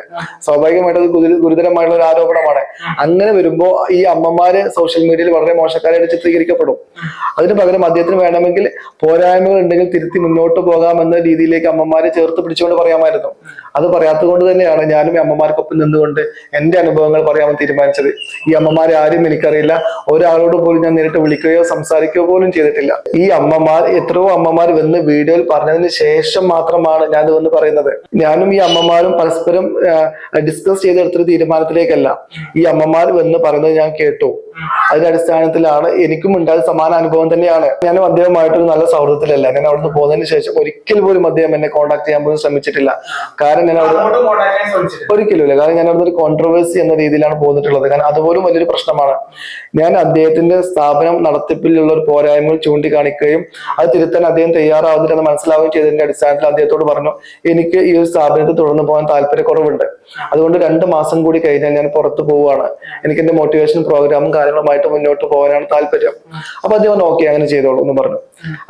സ്വാഭാവികമായിട്ട് അത് ഗുരുതരമായിട്ടുള്ള ഒരു ആരോപണമാണ്. അങ്ങനെ വരുമ്പോ ഈ അമ്മമാര് സോഷ്യൽ മീഡിയയിൽ വളരെ മോശക്കാരായിട്ട് ചിത്രീകരിക്കപ്പെടും. അതിന് പകരം അദ്ദേഹത്തിന് വേണമെങ്കിൽ പോരായ്മകൾ ഉണ്ടെങ്കിൽ തിരുത്തി മുന്നോട്ട് പോകാമെന്ന രീതിയിലേക്ക് അമ്മമാരെ ചേർത്ത് പിടിച്ചുകൊണ്ട് പറയാമായിരുന്നു. അത് പറയാത്തത് കൊണ്ട് തന്നെയാണ് ഞാനും അമ്മമാർക്കൊപ്പം നിന്നുകൊണ്ട് എന്റെ അനുഭവങ്ങൾ പറയാൻ തീരുമാനിച്ചത്. ഈ അമ്മമാരെ ആരും എനിക്കറിയില്ല. ഒരാളോട് പോലും ഞാൻ നേരിട്ട് വിളിക്കുകയോ സംസാരിക്കുകയോ പോലും ചെയ്തിട്ടില്ല. ഈ അമ്മമാർ എത്രയോ അമ്മമാർ വന്ന് വീഡിയോയിൽ പറഞ്ഞതിന് ശേഷം മാത്രമാണ് ഞാൻ വന്ന് പറയുന്നത്. ഞാനും ഈ അമ്മമാരും പരസ്പരം ഡിസ്കസ് ചെയ്തെടുത്തൊരു തീരുമാനത്തിലേക്കല്ല. ഈ അമ്മമാർ വന്ന് പറയുന്നത് ഞാൻ കേട്ടു. അതിന്റെ അടിസ്ഥാനത്തിലാണ് എനിക്കും ഉണ്ടായ സമാന അനുഭവം തന്നെയാണ്. ഞാനും അദ്ദേഹമായിട്ടൊരു നല്ല സൗഹൃദത്തിലല്ല. ഞാൻ അവിടുന്ന് പോകുന്നതിന് ശേഷം ഒരിക്കൽ പോലും അദ്ദേഹം എന്നെ കോൺടാക്ട് ചെയ്യാൻ പോലും ശ്രമിച്ചിട്ടില്ല. കാരണം ഞാൻ അവിടെ അങ്ങോട്ടും കോണ്ടാക്ട് ചെയ്യാൻ ശ്രമിച്ചിട്ടുണ്ട് ഒരിക്കലും ഇല്ല കാരണം ഞാൻ അവിടുന്ന് ഒരു കോൺട്രവേഴ്സി എന്ന രീതിയിലാണ് പോന്നിട്ടുള്ളത് കാരണം അതുപോലും വലിയൊരു പ്രശ്നമാണ്. ഞാൻ അദ്ദേഹത്തിന്റെ സ്ഥാപനം നടത്തിപ്പിലുള്ള ഒരു പോരായ്മകൾ ചൂണ്ടിക്കാണിക്കുകയും അത് തിരുത്താൻ അദ്ദേഹം തയ്യാറാവുന്നില്ലെന്ന് മനസ്സിലാവുകയും ചെയ്തതിന്റെ അടിസ്ഥാനത്തിൽ അദ്ദേഹത്തോട് പറഞ്ഞു എനിക്ക് ഈ ഒരു സ്ഥാപനത്തിൽ തുടർന്ന് പോകാൻ താല്പര്യക്കുറവുണ്ട്. അതുകൊണ്ട് രണ്ട് മാസം കൂടി കഴിഞ്ഞാൽ ഞാൻ പുറത്തു പോവുകയാണ്. എനിക്ക് എന്റെ മോട്ടിവേഷൻ പ്രോഗ്രാമും കാര്യങ്ങളുമായിട്ട് മുന്നോട്ട് പോകാനാണ് താല്പര്യം. അപ്പൊ അദ്ദേഹം ഓക്കെ അങ്ങനെ ചെയ്തോളൂ എന്ന് പറഞ്ഞു.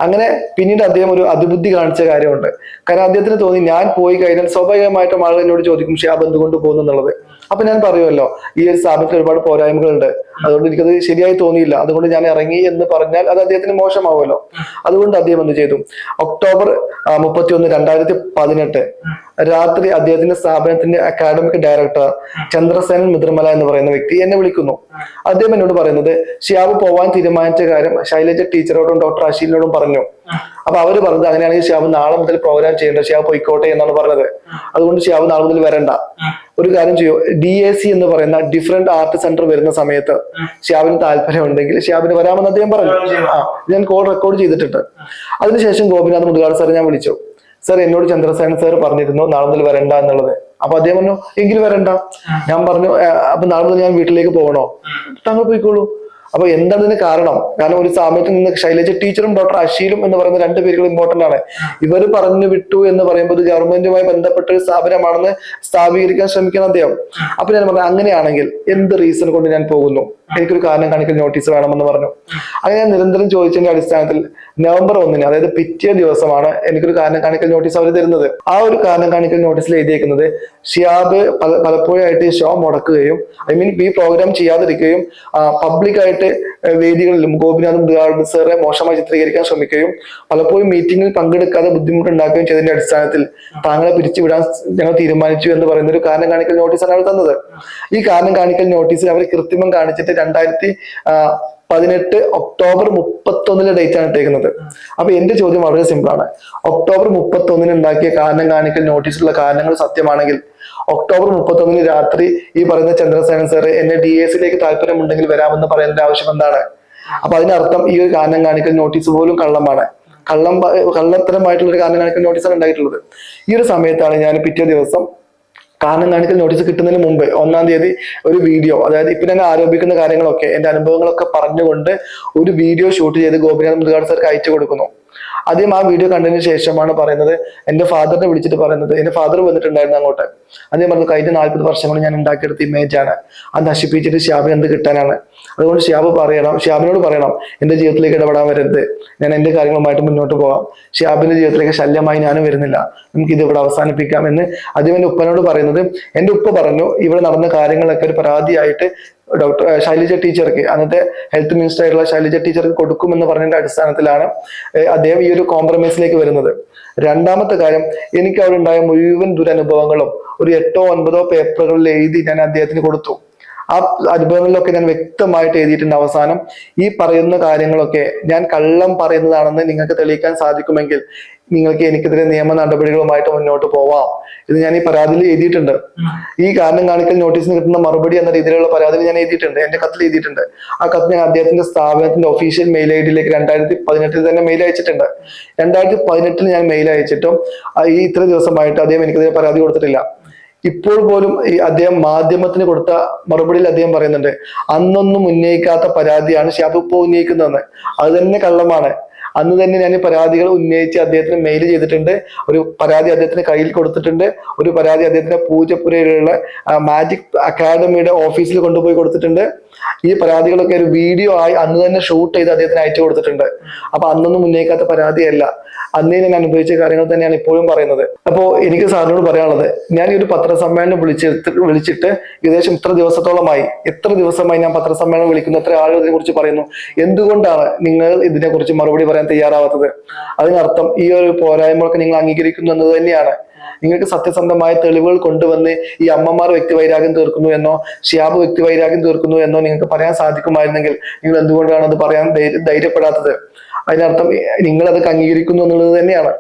അങ്ങനെ പിന്നീട് അദ്ദേഹം ഒരു അതിബുദ്ധി കാണിച്ച കാര്യമുണ്ട്. കാരണം അദ്ദേഹത്തിന് തോന്നി ഞാൻ പോയി കഴിഞ്ഞാൽ സ്വാഭാവികമായിട്ടും ആളുകൾ എന്നോട് ചോദിക്കും ഷിയാബ് എന്തുകൊണ്ട് പോകുന്നു എന്നുള്ളത്? അപ്പൊ ഞാൻ പറയുമല്ലോ ഈ ഒരു സ്ഥാപനത്തിൽ ഒരുപാട് പോരായ്മകളുണ്ട്. അതുകൊണ്ട് എനിക്കത് ശരിയായി തോന്നിയില്ല. അതുകൊണ്ട് ഞാൻ ഇറങ്ങി എന്ന് പറഞ്ഞാൽ അത് അദ്ദേഹത്തിന് മോശമാവുമല്ലോ. അതുകൊണ്ട് അദ്ദേഹം എന്ത് ചെയ്തു? ഒക്ടോബർ മുപ്പത്തി ഒന്ന് രണ്ടായിരത്തി പതിനെട്ട് രാത്രി അദ്ദേഹത്തിന്റെ സ്ഥാപനത്തിന്റെ അക്കാഡമിക് ഡയറക്ടർ ചന്ദ്രസേനൻ മിത്രമല എന്ന് പറയുന്ന വ്യക്തി എന്നെ വിളിക്കുന്നു. അദ്ദേഹം എന്നോട് പറയുന്നത് ഷിയാബ് പോവാൻ തീരുമാനിച്ച കാര്യം ശൈലജ ടീച്ചറോടും ഡോക്ടർ അശീലിനോടും പറഞ്ഞു. അപ്പൊ അവർ പറഞ്ഞത് അങ്ങനെയാണെങ്കിൽ ഷിയാബ് നാളെ മുതൽ പ്രോഗ്രാം ചെയ്യേണ്ട ഷിയാബ് പോയിക്കോട്ടെ എന്നാണ് പറഞ്ഞത്. അതുകൊണ്ട് ഷിയാബ് നാളെ മുതൽ വരണ്ട. ഒരു കാര്യം ചെയ്യൂ. ഡി എ സി എന്ന് പറയുന്ന ഡിഫറെന്റ് ആർട്ട് സെന്റർ വരുന്ന സമയത്ത് ഷ്യാബിന് താല്പര്യം ഉണ്ടെങ്കിൽ ഷ്യാബിന് വരാമെന്ന് അദ്ദേഹം പറഞ്ഞു. ആ ഞാൻ കോൾ റെക്കോർഡ് ചെയ്തിട്ടുണ്ട്. അതിനുശേഷം ഗോപിനാഥ് മുതുകാട് സാർ ഞാൻ വിളിച്ചു. സാർ എന്നോട് ചന്ദ്രസേനൻ സാർ പറഞ്ഞിരുന്നു നാളെ മുതൽ വരണ്ട എന്നുള്ളത്. അപ്പൊ അദ്ദേഹം പറഞ്ഞു എങ്കിലും വരണ്ട. ഞാൻ പറഞ്ഞു "ഏ, അപ്പൊ നാളെ മുതൽ ഞാൻ വീട്ടിലേക്ക് പോകണോ? താങ്കൾ പോയിക്കോളൂ. അപ്പൊ എന്താണ് ഇതിന് കാരണം? കാരണം ഒരു സമയത്ത് നിന്ന് ശൈലജ ടീച്ചറും ഡോക്ടർ അഷീലും എന്ന് പറയുന്ന രണ്ട് പേരുകൾ ഇമ്പോർട്ടന്റ് ആണ്. ഇവർ പറഞ്ഞു വിട്ടു എന്ന് പറയുമ്പോൾ ഗവൺമെന്റുമായി ബന്ധപ്പെട്ട ഒരു സ്ഥാപനമാണെന്ന് സ്ഥാപീകരിക്കാൻ ശ്രമിക്കണം അദ്ദേഹം. അപ്പൊ ഞാൻ പറഞ്ഞു അങ്ങനെയാണെങ്കിൽ എന്ത് റീസൺ കൊണ്ട് ഞാൻ പോകുന്നു? എനിക്കൊരു കാരണം കാണിക്കൽ നോട്ടീസ് വേണമെന്ന് പറഞ്ഞു. അങ്ങനെ ഞാൻ നിരന്തരം ചോദിച്ചതിന്റെ അടിസ്ഥാനത്തിൽ നവംബർ ഒന്നിന് അതായത് പിറ്റേ ദിവസമാണ് എനിക്കൊരു കാരണം കാണിക്കൽ നോട്ടീസ് അവർ തരുന്നത്. ആ ഒരു കാരണം കാണിക്കൽ നോട്ടീസിൽ എഴുതിയേക്കുന്നത് ഷിയാബ് പല പലപ്പോഴായിട്ട് ഷോ മുടക്കുകയും ഐ മീൻ ഈ പ്രോഗ്രാം ചെയ്യാതിരിക്കുകയും പബ്ലിക്കായിട്ട് വേദികളിലും ഗോപിനാഥും മുതുകാട് സാറെ മോശമായി ചിത്രീകരിക്കാൻ ശ്രമിക്കുകയും പലപ്പോഴും മീറ്റിംഗിൽ പങ്കെടുക്കാതെ ബുദ്ധിമുട്ടുണ്ടാക്കുകയും ചെയ്തതിന്റെ അടിസ്ഥാനത്തിൽ താങ്കളെ പിരിച്ചുവിടാൻ ഞങ്ങൾ തീരുമാനിച്ചു എന്ന് പറയുന്ന ഒരു കാരണം കാണിക്കൽ നോട്ടീസാണ് അവർ തന്നത്. ഈ കാരണം കാണിക്കൽ നോട്ടീസിൽ അവർ കൃത്രിമം കാണിച്ചിട്ട് രണ്ടായിരത്തി പതിനെട്ട് ഒക്ടോബർ മുപ്പത്തി ഒന്നിലെ ഡേറ്റ് ആണ് ഇട്ടേക്കുന്നത്. അപ്പൊ എന്റെ ചോദ്യം വളരെ സിമ്പിൾ ആണ് ഒക്ടോബർ മുപ്പത്തി ഒന്നിന് ഉണ്ടാക്കിയ കാരണം കാണിക്കൽ നോട്ടീസിലുള്ള കാരണങ്ങൾ സത്യമാണെങ്കിൽ ഒക്ടോബർ മുപ്പത്തൊന്നിന് രാത്രി ഈ പറയുന്ന ചന്ദ്രസേനൻ സാർ എന്നെ ഡി എസിലേക്ക് താല്പര്യമുണ്ടെങ്കിൽ വരാമെന്ന് പറയുന്നതിന്റെ ആവശ്യം എന്താണ്? അപ്പൊ അതിനർത്ഥം ഈ ഒരു കാരണം കാണിക്കൽ നോട്ടീസ് പോലും കള്ളമാണ്. കള്ളം കള്ളത്തരമായിട്ടുള്ള ഒരു കാരണം കാണിക്കൽ നോട്ടീസാണ് ഉണ്ടായിട്ടുള്ളത്. ഈ ഒരു സമയത്താണ് ഞാൻ പിറ്റേ ദിവസം കാരണം കാണിക്കൽ നോട്ടീസ് കിട്ടുന്നതിന് മുമ്പ് ഒന്നാം തീയതി ഒരു വീഡിയോ അതായത് ഇപ്പൊ ഞാൻ ആരോപിക്കുന്ന കാര്യങ്ങളൊക്കെ എന്റെ അനുഭവങ്ങളൊക്കെ പറഞ്ഞുകൊണ്ട് ഒരു വീഡിയോ ഷൂട്ട് ചെയ്ത് ഗോപിനാഥ് മുതുകാട് സാർക്ക് അയച്ചു കൊടുക്കുന്നു. ആദ്യം ആ വീഡിയോ കണ്ടതിന് ശേഷമാണ് പറയുന്നത് എന്റെ ഫാദറിനെ വിളിച്ചിട്ട് പറയുന്നത് എന്റെ ഫാദർ വന്നിട്ടുണ്ടായിരുന്നു അങ്ങോട്ട്. അദ്ദേഹം പറഞ്ഞു കഴിഞ്ഞ നാൽപ്പത് വർഷം കൊണ്ട് ഞാൻ ഉണ്ടാക്കിയെടുത്ത ഇമേജ് ആണ്. അത് നശിപ്പിച്ചിട്ട് ഷ്യാബിന് എന്ത് കിട്ടാനാണ്? അതുകൊണ്ട് ശ്യാബ് പറയണം ശ്യാബിനോട് പറയണം എന്റെ ജീവിതത്തിലേക്ക് ഇടപെടാൻ വരരുത്. ഞാൻ എന്റെ കാര്യങ്ങളുമായിട്ട് മുന്നോട്ട് പോകാം ശ്യാബിന്റെ ജീവിതത്തിലേക്ക് ശല്യമായി ഞാനും വരുന്നില്ല. നമുക്ക് ഇത് ഇവിടെ അവസാനിപ്പിക്കാം. എന്ന് അദ്ദേഹം എന്റെ ഉപ്പനോട് പറയുന്നത് എന്റെ ഉപ്പ പറഞ്ഞു ഇവിടെ നടന്ന കാര്യങ്ങളൊക്കെ ഒരു പരാതിയായിട്ട് ഡോക്ടർ ശൈലജ ടീച്ചർക്ക് അന്നത്തെ ഹെൽത്ത് മിനിസ്റ്റർ ആയിട്ടുള്ള ശൈലജ ടീച്ചർക്ക് കൊടുക്കുമെന്ന് പറഞ്ഞതിന്റെ അടിസ്ഥാനത്തിലാണ് അദ്ദേഹം ഈ ഒരു കോംപ്രമൈസിലേക്ക് വരുന്നത്. രണ്ടാമത്തെ കാര്യം എനിക്ക് അവിടെ ഉണ്ടായ മുഴുവൻ ദുരനുഭവങ്ങളും ഒരു എട്ടോ ഒൻപതോ പേപ്പറുകളിൽ എഴുതി ഞാൻ അദ്ദേഹത്തിന് കൊടുത്തു. ആ അനുഭവങ്ങളിലൊക്കെ ഞാൻ വ്യക്തമായിട്ട് എഴുതിയിട്ടുണ്ട് അവസാനം. ഈ പറയുന്ന കാര്യങ്ങളൊക്കെ ഞാൻ കള്ളം പറയുന്നതാണെന്ന് നിങ്ങൾക്ക് തെളിയിക്കാൻ സാധിക്കുമെങ്കിൽ നിങ്ങൾക്ക് എനിക്കെതിരെ നിയമ നടപടികളുമായിട്ട് മുന്നോട്ട് പോവാം. ഇത് ഞാൻ ഈ പരാതിയിൽ എഴുതിയിട്ടുണ്ട്. ഈ കാരണം കാണിക്കൽ നോട്ടീസിന് കിട്ടുന്ന മറുപടി എന്ന രീതിയിലുള്ള പരാതിയിൽ ഞാൻ എഴുതിയിട്ടുണ്ട്. എന്റെ കത്തിൽ എഴുതിയിട്ടുണ്ട്. ആ കത്ത് ഞാൻ അദ്ദേഹത്തിന്റെ സ്ഥാപനത്തിന്റെ ഒഫീഷ്യൽ മെയിൽ ഐ ഡിയിലേക്ക് രണ്ടായിരത്തി പതിനെട്ടിൽ തന്നെ മെയിൽ അയച്ചിട്ടുണ്ട്. രണ്ടായിരത്തി പതിനെട്ടിൽ ഞാൻ മെയിൽ അയച്ചിട്ടും ഈ ഇത്ര ദിവസമായിട്ട് അദ്ദേഹം എനിക്കെതിരെ പരാതി കൊടുത്തിട്ടില്ല. ഇപ്പോൾ പോലും ഈ അദ്ദേഹം മാധ്യമത്തിന് കൊടുത്ത മറുപടിയിൽ അദ്ദേഹം പറയുന്നുണ്ട് അന്നൊന്നും ഉന്നയിക്കാത്ത പരാതിയാണ് ഷാബ് ഇപ്പോ ഉന്നയിക്കുന്നതെന്ന്. അത് തന്നെ കള്ളമാണ്. അന്ന് തന്നെ ഞാൻ പരാതികൾ ഉന്നയിച്ച് അദ്ദേഹത്തിന് മെയിൽ ചെയ്തിട്ടുണ്ട്. ഒരു പരാതി അദ്ദേഹത്തിന് കയ്യിൽ കൊടുത്തിട്ടുണ്ട്. ഒരു പരാതി അദ്ദേഹത്തിന്റെ പൂജപ്പുരയിലുള്ള മാജിക് അക്കാദമിയുടെ ഓഫീസിൽ കൊണ്ടുപോയി കൊടുത്തിട്ടുണ്ട്. ഈ പരാതികളൊക്കെ ഒരു വീഡിയോ ആയി അന്ന് തന്നെ ഷൂട്ട് ചെയ്ത് അദ്ദേഹത്തിന് അയച്ചു കൊടുത്തിട്ടുണ്ട്. അപ്പൊ അന്നൊന്നും ഉന്നയിക്കാത്ത പരാതിയല്ല. അന്നേ ഞാൻ അനുഭവിച്ച കാര്യങ്ങൾ തന്നെയാണ് ഇപ്പോഴും പറയുന്നത്. അപ്പോ എനിക്ക് സാറിനോട് പറയാനുള്ളത് ഞാൻ ഈ ഒരു പത്രസമ്മേളനം വിളിച്ചെടുത്ത് വിളിച്ചിട്ട് ഏകദേശം ഇത്ര ദിവസത്തോളമായി എത്ര ദിവസമായി ഞാൻ പത്രസമ്മേളനം വിളിക്കുന്നു എത്ര ആളുകൾ ഇതിനെ കുറിച്ച് പറയുന്നു. എന്തുകൊണ്ടാണ് നിങ്ങൾ ഇതിനെ കുറിച്ച് മറുപടി പറയാൻ തയ്യാറാവാത്തത്? അതിനർത്ഥം ഈ ഒരു പോരായ്മകളൊക്കെ നിങ്ങൾ അംഗീകരിക്കുന്നു എന്നത് തന്നെയാണ്. നിങ്ങൾക്ക് സത്യസന്ധമായ തെളിവുകൾ കൊണ്ടുവന്ന് ഈ അമ്മമാർ വ്യക്തിവൈരാഗ്യം തീർക്കുന്നു എന്നോ ഷിയാബ് വ്യക്തിവൈരാഗ്യം തീർക്കുന്നു എന്നോ നിങ്ങൾക്ക് പറയാൻ സാധിക്കുമായിരുന്നെങ്കിൽ നിങ്ങൾ എന്തുകൊണ്ടാണ് അത് പറയാൻ ധൈര്യ- ധൈര്യപ്പെടാത്തത്? അതിനർത്ഥം നിങ്ങൾ അത് അംഗീകരിക്കുന്നു എന്നുള്ളത് തന്നെയാണ്.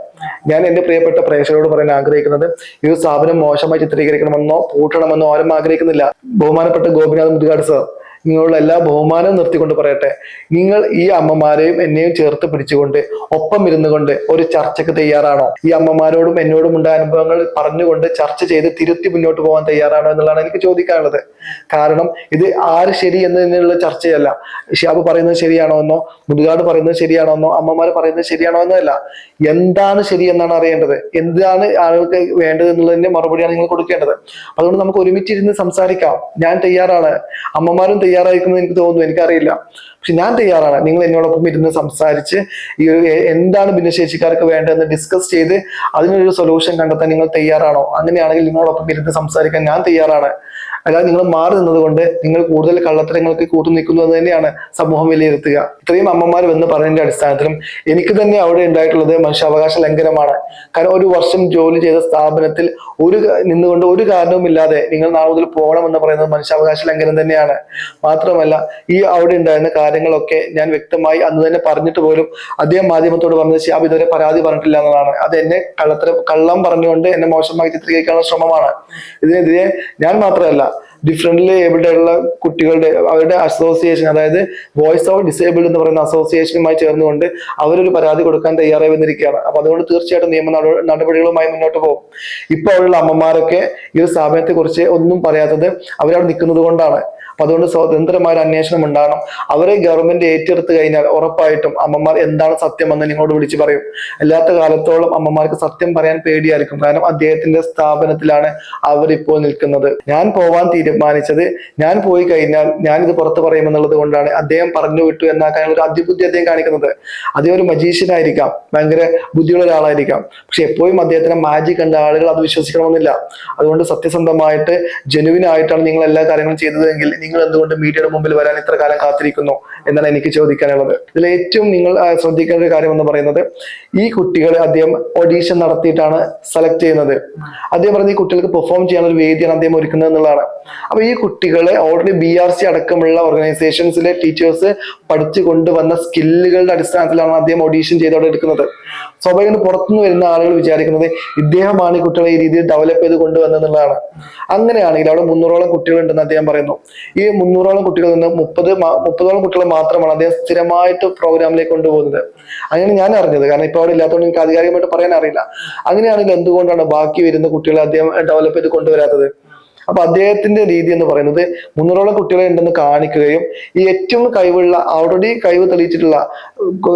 ഞാൻ എന്റെ പ്രിയപ്പെട്ട പ്രേക്ഷകരോട് പറയാൻ ആഗ്രഹിക്കുന്നത് ഈ സ്ഥാപനം മോശമായി ചിത്രീകരിക്കണമെന്നോ പൂട്ടണമെന്നോ ആരും ആഗ്രഹിക്കുന്നില്ല. ബഹുമാനപ്പെട്ട ഗോപിനാഥ് മുതുകാട് സർ നിങ്ങളുടെ എല്ലാ ബഹുമാനവും നിർത്തിക്കൊണ്ട് പറയട്ടെ. നിങ്ങൾ ഈ അമ്മമാരെയും എന്നെയും ചേർത്ത് പിടിച്ചുകൊണ്ട് ഒപ്പം ഇരുന്നു കൊണ്ട് ഒരു ചർച്ചയ്ക്ക് തയ്യാറാണോ? ഈ അമ്മമാരോടും എന്നോടും ഉണ്ടായ അനുഭവങ്ങൾ പറഞ്ഞുകൊണ്ട് ചർച്ച ചെയ്ത് തിരുത്തി മുന്നോട്ട് പോകാൻ തയ്യാറാണോ എന്നുള്ളതാണ് എനിക്ക് ചോദിക്കാനുള്ളത്. കാരണം ഇത് ആര് ശരി എന്നതിനുള്ള ചർച്ചയല്ല. ഷിയാബ് പറയുന്നത് ശരിയാണോ എന്നോ മുതുകാട് പറയുന്നത് ശരിയാണോ എന്നോ അമ്മമാർ പറയുന്നത് ശരിയാണോ എന്നല്ല. എന്താണ് ശരി എന്നാണ് അറിയേണ്ടത്. എന്താണ് ആളുകൾക്ക് വേണ്ടത് എന്നുള്ളതിന്റെ മറുപടിയാണ് നിങ്ങൾ കൊടുക്കേണ്ടത്. അതുകൊണ്ട് നമുക്ക് ഒരുമിച്ചിരുന്ന് സംസാരിക്കാം. ഞാൻ തയ്യാറാണ്. അമ്മമാരും തയ്യാറായിരിക്കുന്നത് എനിക്ക് തോന്നുന്നു. എനിക്കറിയില്ല. പക്ഷെ ഞാൻ തയ്യാറാണ്. നിങ്ങൾ എന്നോടൊപ്പം ഇരുന്ന് സംസാരിച്ച് ഈ ഒരു എന്താണ് ഭിന്നശേഷിക്കാർക്ക് വേണ്ടതെന്ന് ഡിസ്കസ് ചെയ്ത് അതിനൊരു സൊല്യൂഷൻ കണ്ടെത്താൻ നിങ്ങൾ തയ്യാറാണോ? അങ്ങനെയാണെങ്കിൽ നിങ്ങളോടൊപ്പം ഇരുന്ന് സംസാരിക്കാൻ ഞാൻ തയ്യാറാണ്. അല്ലാതെ നിങ്ങൾ മാറി നിന്നതുകൊണ്ട് നിങ്ങൾ കൂടുതൽ കള്ളത്തരങ്ങൾക്ക് കൂട്ടു നിൽക്കുന്നു എന്ന് തന്നെയാണ് സമൂഹം വിലയിരുത്തുക. ഇത്രയും അമ്മമാർ വന്ന് പറഞ്ഞതിന്റെ അടിസ്ഥാനത്തിലും എനിക്ക് തന്നെ അവിടെ ഉണ്ടായിട്ടുള്ളത് മനുഷ്യാവകാശ ലംഘനമാണ്. കാരണം ഒരു വർഷം ജോലി ചെയ്ത സ്ഥാപനത്തിൽ ഒരു നിന്നുകൊണ്ട് ഒരു കാരണവുമില്ലാതെ നിങ്ങൾ നാളെ മുതൽ പോകണം എന്ന് പറയുന്നത് മനുഷ്യാവകാശ ലംഘനം തന്നെയാണ്. മാത്രമല്ല ഈ അവിടെ ഉണ്ടായിരുന്ന കാര്യങ്ങളൊക്കെ ഞാൻ വ്യക്തമായി അന്ന് തന്നെ പറഞ്ഞിട്ട് പോലും അദ്ദേഹം മാധ്യമത്തോട് പറഞ്ഞത് ശാബ് ഇതുവരെ പരാതി പറഞ്ഞിട്ടില്ല എന്നതാണ്. അത് എന്നെ കള്ളത്തരം കള്ളം പറഞ്ഞുകൊണ്ട് എന്നെ മോശമായി ചിത്രീകരിക്കാനുള്ള ശ്രമമാണ്. ഇതിനെതിരെ ഞാൻ മാത്രമല്ല ഡിഫറെന്റ്ലി ഏബിൾഡ് ആയിട്ടുള്ള കുട്ടികളുടെ അവരുടെ അസോസിയേഷൻ അതായത് വോയിസ് ഓഫ് ഡിസേബിൾഡ് എന്ന് പറയുന്ന അസോസിയേഷനുമായി ചേർന്നുകൊണ്ട് അവരൊരു പരാതി കൊടുക്കാൻ തയ്യാറായി വന്നിരിക്കുകയാണ്. അപ്പൊ അതുകൊണ്ട് തീർച്ചയായിട്ടും നിയമ നട- നടപടികളുമായി മുന്നോട്ട് പോകും. ഇപ്പൊ ഉള്ള അമ്മമാരൊക്കെ ഈ ഒരു സ്ഥാപനത്തെ കുറിച്ച് ഒന്നും പറയാത്തത് അവരവിടെ നിൽക്കുന്നത് കൊണ്ടാണ്. അപ്പൊ അതുകൊണ്ട് സ്വതന്ത്രമായ ഒരു അന്വേഷണം ഉണ്ടാകണം. അവരെ ഗവൺമെന്റ് ഏറ്റെടുത്തു കഴിഞ്ഞാൽ ഉറപ്പായിട്ടും അമ്മമാർ എന്താണ് സത്യമെന്ന് നിങ്ങളോട് വിളിച്ചു പറയും. അല്ലാത്ത കാലത്തോളം അമ്മമാർക്ക് സത്യം പറയാൻ പേടിയായിരിക്കും. കാരണം അദ്ദേഹത്തിന്റെ സ്ഥാപനത്തിലാണ് അവരിപ്പോൾ നിൽക്കുന്നത്. ഞാൻ പോവാൻ തീരുമാനിച്ചത് ഞാൻ പോയി കഴിഞ്ഞാൽ ഞാൻ ഇത് പുറത്ത് പറയുമെന്നുള്ളത് കൊണ്ടാണ് അദ്ദേഹം പറഞ്ഞു വിട്ടു എന്നാക്കാൻ ഒരു അതിബുദ്ധി അദ്ദേഹം കാണിക്കുന്നത്. അദ്ദേഹം ഒരു മജീഷ്യൻ ആയിരിക്കാം. ഭയങ്കര ബുദ്ധിയുള്ള ഒരാളായിരിക്കാം. പക്ഷെ എപ്പോഴും അദ്ദേഹത്തിന്റെ മാജിക് കണ്ട ആളുകൾ അത് വിശ്വസിക്കണമെന്നില്ല. അതുകൊണ്ട് സത്യസന്ധമായിട്ട് ജനുവിൻ ആയിട്ടാണ് നിങ്ങൾ എല്ലാ കാര്യങ്ങളും ചെയ്തതെങ്കിൽ നിങ്ങൾ എന്തുകൊണ്ട് മീഡിയയുടെ മുമ്പിൽ വരാൻ ഇത്ര കാലം കാത്തിരിക്കുന്നു എന്നാണ് എനിക്ക് ചോദിക്കാനുള്ളത്. ഇതിൽ ഏറ്റവും നിങ്ങൾ ശ്രദ്ധിക്കേണ്ട ഒരു കാര്യം എന്ന് പറയുന്നത് ഈ കുട്ടികളെ അദ്ദേഹം ഓഡീഷൻ നടത്തിയിട്ടാണ് സെലക്ട് ചെയ്യുന്നത്. അദ്ദേഹം പറഞ്ഞ ഈ കുട്ടികൾക്ക് പെർഫോം ചെയ്യാൻ ഒരു വേദിയാണ് അദ്ദേഹം ഒരുക്കുന്നത് എന്നുള്ളതാണ്. അപ്പൊ ഈ കുട്ടികളെ ഓൾറെഡി ബി ആർ സി അടക്കമുള്ള ഓർഗനൈസേഷൻസിലെ ടീച്ചേഴ്സ് പഠിച്ചു കൊണ്ടുവന്ന സ്കില്ലുകളുടെ അടിസ്ഥാനത്തിലാണ് അദ്ദേഹം ഓഡീഷൻ ചെയ്ത് എടുക്കുന്നത്. സ്വാഭാവികം പുറത്തുനിന്ന് വരുന്ന ആളുകൾ വിചാരിക്കുന്നത് ഇദ്ദേഹമാണ് ഈ കുട്ടികളെ ഈ രീതിയിൽ ഡെവലപ്പ് ചെയ്ത് കൊണ്ടുവന്നതെന്നുള്ളതാണ്. അങ്ങനെയാണെങ്കിൽ അവിടെ മുന്നൂറോളം കുട്ടികളുണ്ടെന്ന് അദ്ദേഹം പറയുന്നു. ഈ മുന്നൂറോളം കുട്ടികളിൽ നിന്ന് മുപ്പത് മുപ്പതോളം കുട്ടികൾ മാത്രമാണ് അദ്ദേഹം സ്ഥിരമായിട്ട് പ്രോഗ്രാമിലേക്ക് കൊണ്ടുപോകുന്നത്. അങ്ങനെ ഞാൻ അറിഞ്ഞത്. കാരണം ഇപ്പൊ അവിടെ ഇല്ലാത്തതുകൊണ്ട് എനിക്ക് ആധികാരികമായിട്ട് പറയാൻ അറിയില്ല. അങ്ങനെയാണെങ്കിൽ എന്തുകൊണ്ടാണ് ബാക്കി വരുന്ന കുട്ടികളെ അദ്ദേഹം ഡെവലപ്പ് ചെയ്ത് കൊണ്ടുവരാത്തത്? അപ്പൊ അദ്ദേഹത്തിന്റെ രീതി എന്ന് പറയുന്നത് മുന്നൂറോളം കുട്ടികളെ ഉണ്ടെന്ന് കാണിക്കുകയും ഈ ഏറ്റവും കഴിവുള്ള ഓൾറെഡി കഴിവ് തെളിയിച്ചിട്ടുള്ള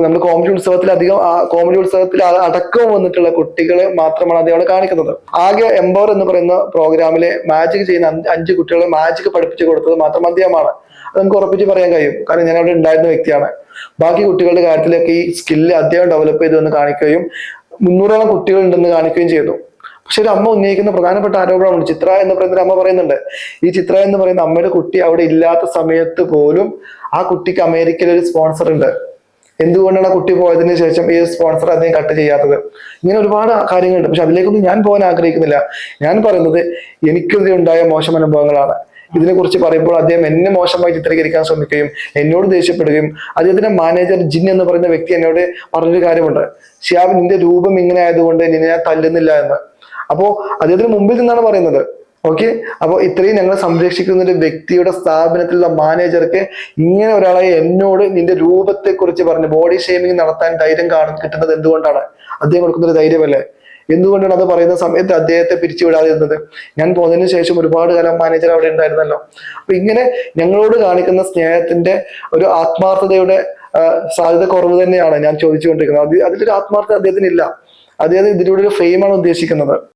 നമ്മൾ കോമഡി ഉത്സവത്തിൽ അധികം കോമഡി ഉത്സവത്തിൽ അടക്കം വന്നിട്ടുള്ള കുട്ടികളെ മാത്രമാണ് അദ്ദേഹം കാണിക്കുന്നത്. ആകെ എംപവർ എന്ന് പറയുന്ന പ്രോഗ്രാമിലെ മാജിക് ചെയ്യുന്ന അഞ്ച് കുട്ടികളെ മാജിക് പഠിപ്പിച്ചു കൊടുത്തത് മാത്രം അദ്ദേഹമാണ്. അത് നമുക്ക് ഉറപ്പിച്ച് പറയാൻ കഴിയും. കാരണം ഞാൻ അവിടെ ഉണ്ടായിരുന്ന വ്യക്തിയാണ്. ബാക്കി കുട്ടികളുടെ കാര്യത്തിലൊക്കെ ഈ സ്കില്ല് അദ്ദേഹം ഡെവലപ്പ് ചെയ്തു എന്ന് കാണിക്കുകയും മുന്നൂറോളം കുട്ടികൾ ഉണ്ടെന്ന് കാണിക്കുകയും ചെയ്തു. പക്ഷെ ഒരു അമ്മ ഉന്നയിക്കുന്ന പ്രധാനപ്പെട്ട ആരോപണമാണ് ചിത്ര എന്ന് പറയുന്ന അമ്മ പറയുന്നുണ്ട്. ഈ ചിത്ര എന്ന് പറയുന്ന അമ്മയുടെ കുട്ടി അവിടെ ഇല്ലാത്ത സമയത്ത് പോലും ആ കുട്ടിക്ക് അമേരിക്കയിൽ ഒരു സ്പോൺസർ ഉണ്ട്. എന്തുകൊണ്ടാണ് ആ കുട്ടി പോയതിന് ശേഷം ഈ സ്പോൺസർ അദ്ദേഹം കട്ട് ചെയ്യാത്തത്? ഇങ്ങനെ ഒരുപാട് കാര്യങ്ങളുണ്ട്. പക്ഷെ അതിലേക്കൊന്നും ഞാൻ പോകാൻ ആഗ്രഹിക്കുന്നില്ല. ഞാൻ പറയുന്നത് എനിക്കെതിരെ ഉണ്ടായ മോശം അനുഭവങ്ങളാണ്. ഇതിനെക്കുറിച്ച് പറയുമ്പോൾ അദ്ദേഹം എന്നെ മോശമായി ചിത്രീകരിക്കാൻ ശ്രമിക്കുകയും എന്നോട് ദേഷ്യപ്പെടുകയും അദ്ദേഹത്തിന്റെ മാനേജർ ജിൻ എന്ന് പറയുന്ന വ്യക്തി എന്നോട് പറഞ്ഞൊരു കാര്യമുണ്ട്. ശ്യാം നിന്റെ രൂപം ഇങ്ങനെ ആയതുകൊണ്ട് നിന്നെ ഞാൻ തല്ലുന്നില്ല എന്ന്. അപ്പോ അദ്ദേഹത്തിന് മുമ്പിൽ നിന്നാണ് പറയുന്നത്. ഓക്കെ അപ്പോൾ ഇത്രയും ഞങ്ങളെ സംരക്ഷിക്കുന്ന ഒരു വ്യക്തിയുടെ സ്ഥാപനത്തിലുള്ള മാനേജർക്ക് ഇങ്ങനെ ഒരാളെ എന്നോട് നിന്റെ രൂപത്തെ കുറിച്ച് പറഞ്ഞ് ബോഡി ഷേമിംഗ് നടത്താൻ ധൈര്യം കാണും കിട്ടുന്നത് എന്തുകൊണ്ടാണ്? അദ്ദേഹം കൊടുക്കുന്ന ഒരു ധൈര്യമല്ലേ? എന്തുകൊണ്ടാണ് അത് പറയുന്ന സമയത്ത് അദ്ദേഹത്തെ പിരിച്ചുവിടാതിരുന്നത്? ഞാൻ പോന്നതിന് ശേഷം ഒരുപാട് കാലം മാനേജർ അവിടെ ഉണ്ടായിരുന്നല്ലോ. അപ്പൊ ഇങ്ങനെ ഞങ്ങളോട് കാണിക്കുന്ന സ്നേഹത്തിന്റെ ഒരു ആത്മാർത്ഥതയുടെ സാധ്യത കുറവ് തന്നെയാണ് ഞാൻ ചോദിച്ചുകൊണ്ടിരിക്കുന്നത്. അത് അതിലൊരു ആത്മാർത്ഥത അദ്ദേഹത്തിന് ഇല്ല അദ്ദേഹം ഇതിലൂടെ ഒരു ഫെയിമാണ് ഉദ്ദേശിക്കുന്നത്.